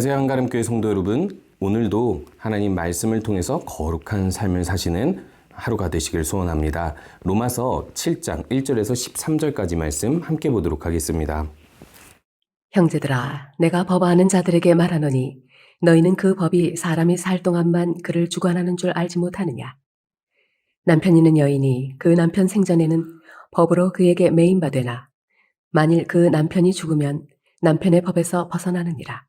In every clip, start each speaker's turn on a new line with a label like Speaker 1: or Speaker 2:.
Speaker 1: 안녕하세요. 한가름교회 성도 여러분. 오늘도 하나님 말씀을 통해서 거룩한 삶을 사시는 하루가 되시길 소원합니다. 로마서 7장 1절에서 13절까지 말씀 함께 보도록 하겠습니다.
Speaker 2: 형제들아, 내가 법 아는 자들에게 말하노니 너희는 그 법이 사람이 살 동안만 그를 주관하는 줄 알지 못하느냐? 남편 있는 여인이 그 남편 생전에는 법으로 그에게 매인바 되나 만일 그 남편이 죽으면 남편의 법에서 벗어나느니라.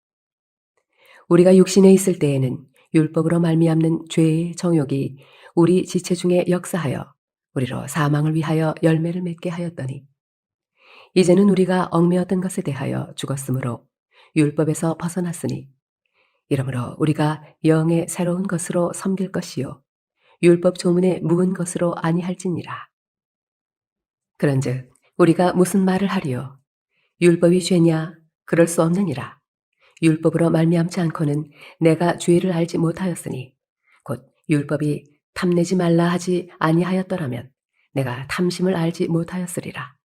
Speaker 2: 우리가 육신에 있을 때에는 율법으로 말미암는 죄의 정욕이 우리 지체 중에 역사하여 우리로 사망을 위하여 열매를 맺게 하였더니 이제는 우리가 얽매였던 것에 대하여 죽었으므로 율법에서 벗어났으니 이러므로 우리가 영의 새로운 것으로 섬길 것이요 율법 조문에 묵은 것으로 아니할지니라. 그런즉 우리가 무슨 말을 하리요? 율법이 죄냐? 그럴 수 없느니라 율법으로 말미암지 않고는 내가 죄를 알지 못하였으니 곧 율법이 탐내지 말라 하지 아니하였더라면 내가 탐심을 알지 못하였으리라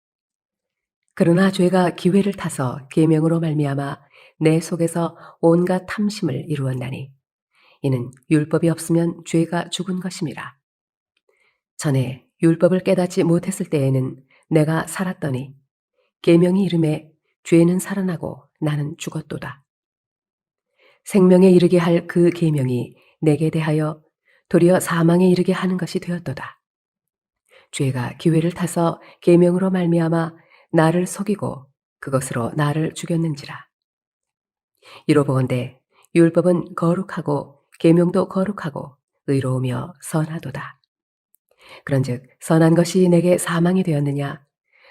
Speaker 2: 그러나 죄가 기회를 타서 계명으로 말미암아 내 속에서 온갖 탐심을 이루었나니 이는 율법이 없으면 죄가 죽은 것임이라. 전에 율법을 깨닫지 못했을 때에는 내가 살았더니 계명이 이름에 죄는 살아나고 나는 죽었도다. 생명에 이르게 할 그 계명이 내게 대하여 도리어 사망에 이르게 하는 것이 되었도다. 죄가 기회를 타서 계명으로 말미암아 나를 속이고 그것으로 나를 죽였는지라. 이로 보건대 율법은 거룩하고 계명도 거룩하고 의로우며 선하도다. 그런즉 선한 것이 내게 사망이 되었느냐?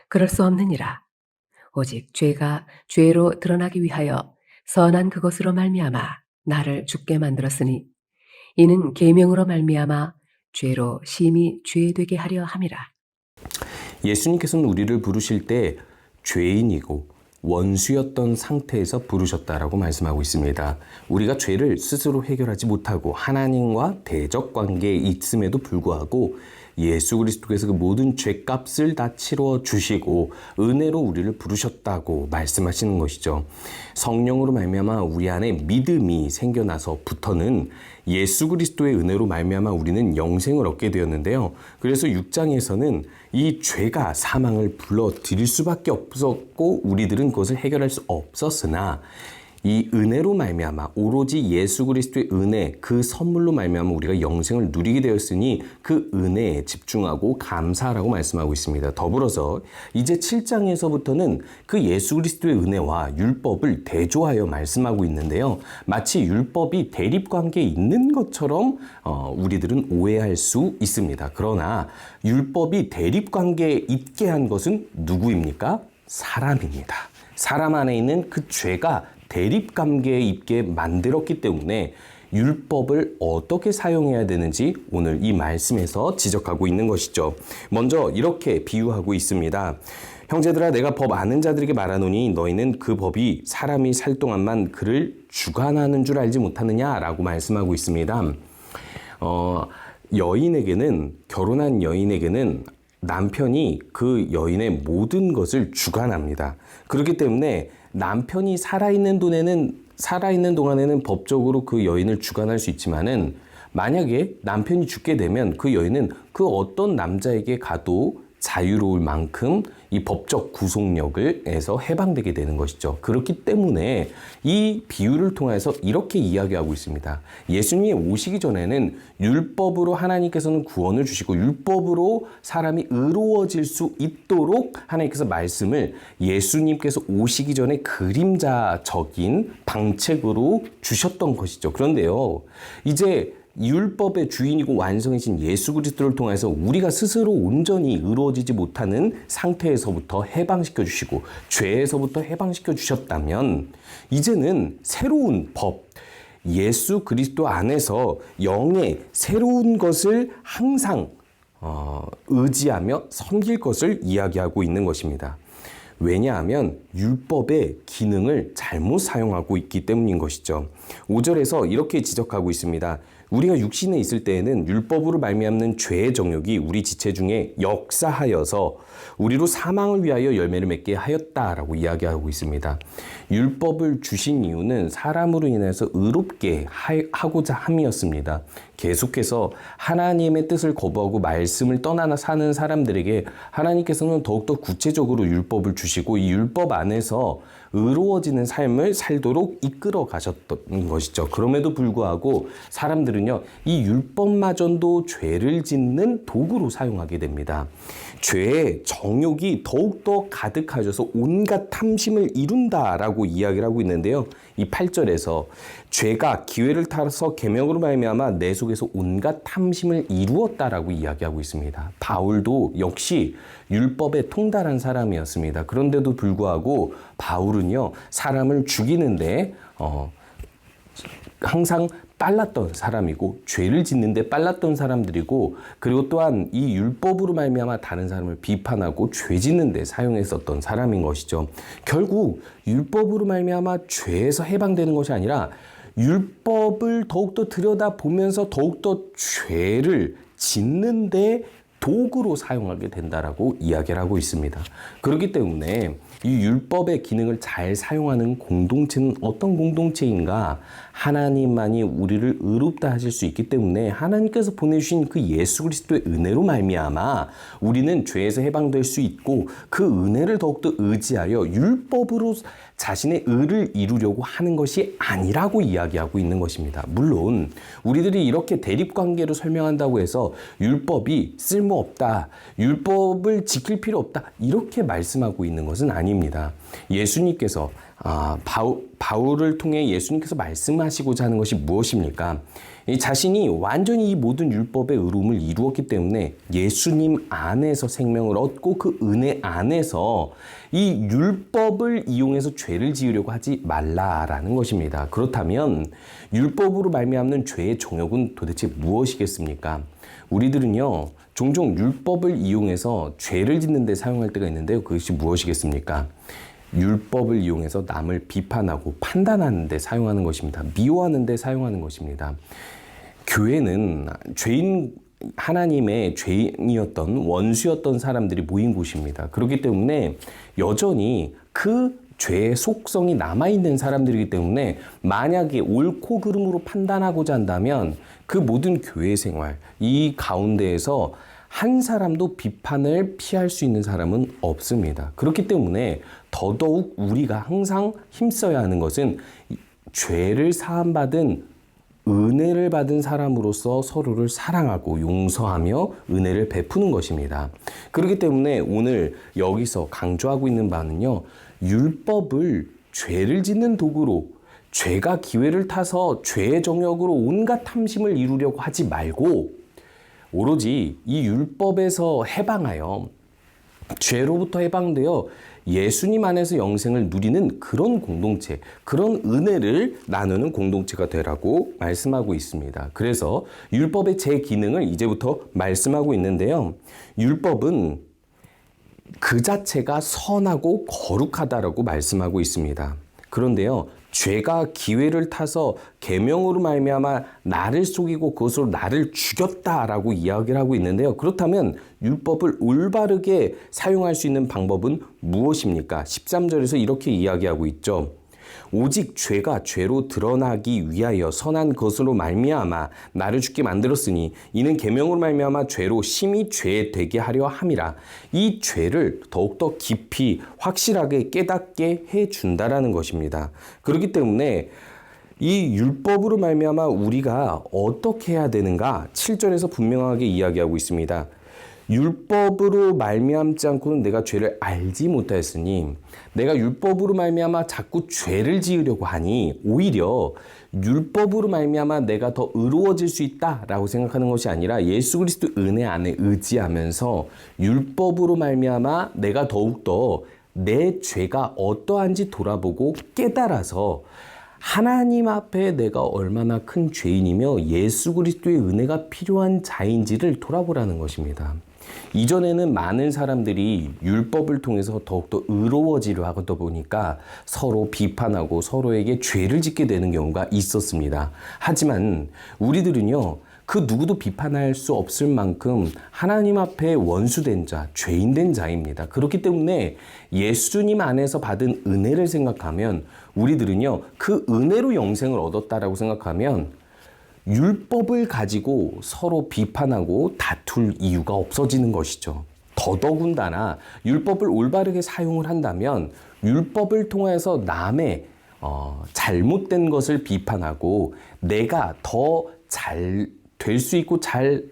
Speaker 2: 그럴 수 없느니라. 오직 죄가 죄로 드러나기 위하여 선한 그것으로 말미암아 나를 죽게 만들었으니 이는 계명으로 말미암아 죄로 심히 죄되게 하려 함이라.
Speaker 1: 예수님께서는 우리를 부르실 때 죄인이고 원수였던 상태에서 부르셨다라고 말씀하고 있습니다. 우리가 죄를 스스로 해결하지 못하고 하나님과 대적 관계에 있음에도 불구하고 예수 그리스도께서 그 모든 죄값을 다 치러 주시고 은혜로 우리를 부르셨다고 말씀하시는 것이죠. 성령으로 말미암아 우리 안에 믿음이 생겨나서부터는 예수 그리스도의 은혜로 말미암아 우리는 영생을 얻게 되었는데요. 그래서 6장에서는 이 죄가 사망을 불러 들일 수밖에 없었고 우리들은 그것을 해결할 수 없었으나 이 은혜로 말미암아 오로지 예수 그리스도의 은혜 그 선물로 말미암아 우리가 영생을 누리게 되었으니 그 은혜에 집중하고 감사하라고 말씀하고 있습니다. 더불어서 이제 7장에서부터는 그 예수 그리스도의 은혜와 율법을 대조하여 말씀하고 있는데요. 마치 율법이 대립 관계에 있는 것처럼 어, 우리들은 오해할 수 있습니다. 그러나 율법이 대립 관계에 있게 한 것은 누구입니까? 사람입니다. 사람 안에 있는 그 죄가 대립 관계에 있게 만들었기 때문에 율법을 어떻게 사용해야 되는지 오늘 이 말씀에서 지적하고 있는 것이죠. 먼저 이렇게 비유하고 있습니다. 형제들아 내가 법 아는 자들에게 말하노니 너희는 그 법이 사람이 살 동안만 그를 주관하는 줄 알지 못하느냐라고 말씀하고 있습니다. 어, 여인에게는 결혼한 여인에게는 남편이 그 여인의 모든 것을 주관합니다. 그렇기 때문에 남편이 살아있는 돈에는 살아있는 동안에는 법적으로 그 여인을 주관할 수 있지만은 만약에 남편이 죽게 되면 그 여인은 그 어떤 남자에게 가도 자유로울 만큼 이 법적 구속력을에서 해방되게 되는 것이죠. 그렇기 때문에 이 비유를 통해서 이렇게 이야기하고 있습니다. 예수님이 오시기 전에는 율법으로 하나님께서는 구원을 주시고 율법으로 사람이 의로워질 수 있도록 하나님께서 말씀을 예수님께서 오시기 전에 그림자적인 방책으로 주셨던 것이죠. 그런데요, 이제 율법의 주인이고 완성이신 예수 그리스도를 통해서 우리가 스스로 온전히 이루어지지 못하는 상태에서부터 해방시켜 주시고 죄에서부터 해방시켜 주셨다면 이제는 새로운 법 예수 그리스도 안에서 영의 새로운 것을 항상 어, 의지하며 섬길 것을 이야기하고 있는 것입니다. 왜냐하면 율법의 기능을 잘못 사용하고 있기 때문인 것이죠. 5절에서 이렇게 지적하고 있습니다. 우리가 육신에 있을 때에는 율법으로 말미암는 죄의 정욕이 우리 지체 중에 역사하여서 우리로 사망을 위하여 열매를 맺게 하였다라고 이야기하고 있습니다. 율법을 주신 이유는 사람으로 인해서 의롭게 하고자 함이었습니다. 계속해서 하나님의 뜻을 거부하고 말씀을 떠나 사는 사람들에게 하나님께서는 더욱더 구체적으로 율법을 주시고 이 율법 안에서 의로워지는 삶을 살도록 이끌어 가셨던 것이죠. 그럼에도 불구하고 사람들은요, 이 율법마저도 죄를 짓는 도구로 사용하게 됩니다. 죄의 정욕이 더욱더 가득하셔서 온갖 탐심을 이룬다라고 이야기를 하고 있는데요. 이 8절에서 죄가 기회를 타서 계명으로 말미암아 내 속에서 온갖 탐심을 이루었다라고 이야기하고 있습니다. 바울도 역시 율법에 통달한 사람이었습니다. 그런데도 불구하고 바울은요 사람을 죽이는데 어, 항상 빨랐던 사람이고 죄를 짓는데 빨랐던 사람들이고 그리고 또한 이 율법으로 말미암아 다른 사람을 비판하고 죄 짓는데 사용했었던 사람인 것이죠. 결국 율법으로 말미암아 죄에서 해방되는 것이 아니라 율법을 더욱더 들여다 보면서 더욱더 죄를 짓는데 도구로 사용하게 된다라고 이야기를 하고 있습니다. 그렇기 때문에 이 율법의 기능을 잘 사용하는 공동체는 어떤 공동체인가? 하나님만이 우리를 의롭다 하실 수 있기 때문에 하나님께서 보내주신 그 예수 그리스도의 은혜로 말미암아 우리는 죄에서 해방될 수 있고 그 은혜를 더욱더 의지하여 율법으로 자신의 의를 이루려고 하는 것이 아니라고 이야기하고 있는 것입니다. 물론 우리들이 이렇게 대립 관계로 설명한다고 해서 율법이 쓸모없다, 율법을 지킬 필요 없다 이렇게 말씀하고 있는 것은 아닙니다. 예수님께서 아, 바울, 바울을 통해 예수님께서 말씀하시고자 하는 것이 무엇입니까? 이 자신이 완전히 이 모든 율법의 의로움을 이루었기 때문에 예수님 안에서 생명을 얻고 그 은혜 안에서 이 율법을 이용해서 죄를 지으려고 하지 말라라는 것입니다. 그렇다면 율법으로 말미암는 죄의 종욕은 도대체 무엇이겠습니까? 우리들은요 종종 율법을 이용해서 죄를 짓는 데 사용할 때가 있는데요. 그것이 무엇이겠습니까? 율법을 이용해서 남을 비판하고 판단하는 데 사용하는 것입니다. 미워하는 데 사용하는 것입니다. 교회는 죄인 하나님의 죄인이었던 원수였던 사람들이 모인 곳입니다. 그렇기 때문에 여전히 그 죄의 속성이 남아있는 사람들이기 때문에 만약에 옳고 그름으로 판단하고자 한다면 그 모든 교회 생활, 이 가운데에서 한 사람도 비판을 피할 수 있는 사람은 없습니다. 그렇기 때문에 더더욱 우리가 항상 힘써야 하는 것은 죄를 사함받은 은혜를 받은 사람으로서 서로를 사랑하고 용서하며 은혜를 베푸는 것입니다. 그렇기 때문에 오늘 여기서 강조하고 있는 바는요, 율법을 죄를 짓는 도구로 죄가 기회를 타서 죄의 정욕으로 온갖 탐심을 이루려고 하지 말고 오로지 이 율법에서 해방하여 죄로부터 해방되어 예수님 안에서 영생을 누리는 그런 공동체, 그런 은혜를 나누는 공동체가 되라고 말씀하고 있습니다. 그래서 율법의 제 기능을 이제부터 말씀하고 있는데요. 율법은 그 자체가 선하고 거룩하다라고 말씀하고 있습니다. 그런데요. 죄가 기회를 타서 계명으로 말미암아 나를 속이고 그것으로 나를 죽였다라고 이야기를 하고 있는데요. 그렇다면 율법을 올바르게 사용할 수 있는 방법은 무엇입니까? 13절에서 이렇게 이야기하고 있죠. 오직 죄가 죄로 드러나기 위하여 선한 것으로 말미암아 나를 죽게 만들었으니 이는 계명으로 말미암아 죄로 심히 죄 되게 하려 함이라 이 죄를 더욱더 깊이 확실하게 깨닫게 해 준다라는 것입니다. 그렇기 때문에 이 율법으로 말미암아 우리가 어떻게 해야 되는가 7절에서 분명하게 이야기하고 있습니다. 율법으로 말미암지 않고는 내가 죄를 알지 못하였으니 내가 율법으로 말미암아 자꾸 죄를 지으려고 하니 오히려 율법으로 말미암아 내가 더 의로워질 수 있다라고 생각하는 것이 아니라 예수 그리스도 은혜 안에 의지하면서 율법으로 말미암아 내가 더욱 더 내 죄가 어떠한지 돌아보고 깨달아서 하나님 앞에 내가 얼마나 큰 죄인이며 예수 그리스도의 은혜가 필요한 자인지를 돌아보라는 것입니다. 이전에는 많은 사람들이 율법을 통해서 더욱더 의로워지려 하다 보니까 서로 비판하고 서로에게 죄를 짓게 되는 경우가 있었습니다. 하지만 우리들은요, 그 누구도 비판할 수 없을 만큼 하나님 앞에 원수된 자, 죄인된 자입니다. 그렇기 때문에 예수님 안에서 받은 은혜를 생각하면 우리들은요, 그 은혜로 영생을 얻었다라고 생각하면 율법을 가지고 서로 비판하고 다툴 이유가 없어지는 것이죠. 더더군다나 율법을 올바르게 사용을 한다면 율법을 통해서 남의 어, 잘못된 것을 비판하고 내가 더 잘 될 수 있고 잘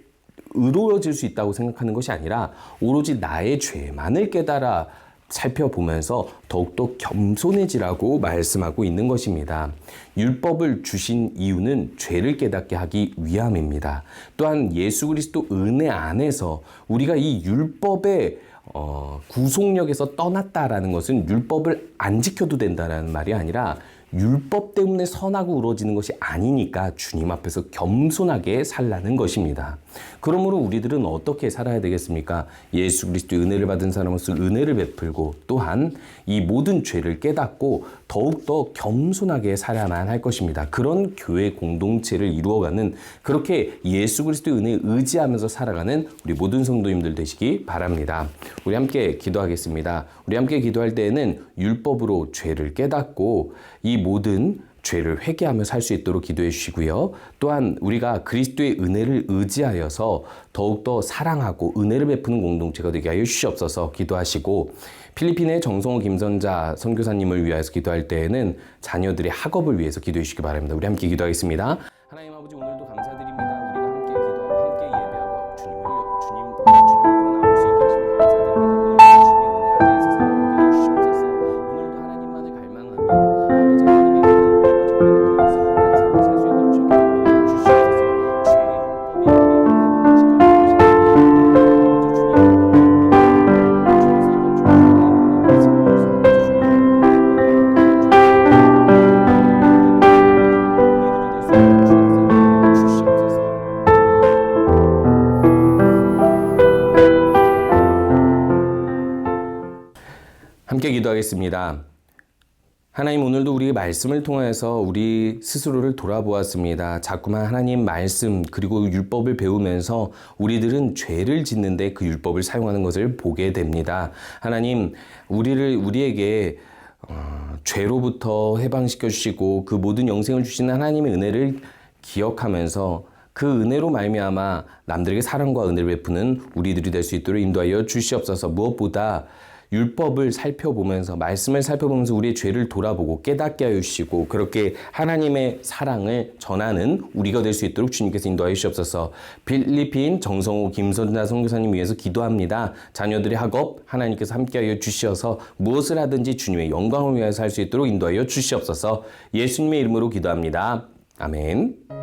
Speaker 1: 의로워질 수 있다고 생각하는 것이 아니라 오로지 나의 죄만을 깨달아 살펴보면서 더욱더 겸손해지라고 말씀하고 있는 것입니다. 율법을 주신 이유는 죄를 깨닫게 하기 위함입니다. 또한 예수 그리스도 은혜 안에서 우리가 이 율법의 어, 구속력에서 떠났다라는 것은 율법을 안 지켜도 된다라는 말이 아니라 율법 때문에 선하고 우러지는 것이 아니니까 주님 앞에서 겸손하게 살라는 것입니다. 그러므로 우리들은 어떻게 살아야 되겠습니까? 예수 그리스도의 은혜를 받은 사람으로서 은혜를 베풀고 또한 이 모든 죄를 깨닫고 더욱더 겸손하게 살아야만 할 것입니다. 그런 교회 공동체를 이루어가는 그렇게 예수 그리스도의 은혜에 의지하면서 살아가는 우리 모든 성도님들 되시기 바랍니다. 우리 함께 기도하겠습니다. 우리 함께 기도할 때에는 율법으로 죄를 깨닫고 이 모든 죄를 회개하며 살 수 있도록 기도해 주시고요. 또한 우리가 그리스도의 은혜를 의지하여서 더욱더 사랑하고 은혜를 베푸는 공동체가 되게 하여 주시옵소서 기도하시고 필리핀의 정성호 김선자 선교사님을 위하여서 기도할 때에는 자녀들의 학업을 위해서 기도해 주시기 바랍니다. 우리 함께 기도하겠습니다. 하나님 아버지 오늘 기도하겠습니다. 하나님 오늘도 우리 말씀을 통해서 우리 스스로를 돌아보았습니다. 자꾸만 하나님 말씀 그리고 율법을 배우면서 우리들은 죄를 짓는데 그 율법을 사용하는 것을 보게 됩니다. 하나님 우리를 우리에게 어, 죄로부터 해방시켜 주시고 그 모든 영생을 주시는 하나님의 은혜를 기억하면서 그 은혜로 말미암아 남들에게 사랑과 은혜를 베푸는 우리들이 될 수 있도록 인도하여 주시옵소서. 무엇보다 율법을 살펴보면서 말씀을 살펴보면서 우리의 죄를 돌아보고 깨닫게 하여 주시고 그렇게 하나님의 사랑을 전하는 우리가 될 수 있도록 주님께서 인도하여 주시옵소서. 필리핀 정성호 김선자 선교사님 위해서 기도합니다. 자녀들의 학업 하나님께서 함께하여 주시어서 무엇을 하든지 주님의 영광을 위하여 살 수 있도록 인도하여 주시옵소서. 예수님의 이름으로 기도합니다. 아멘.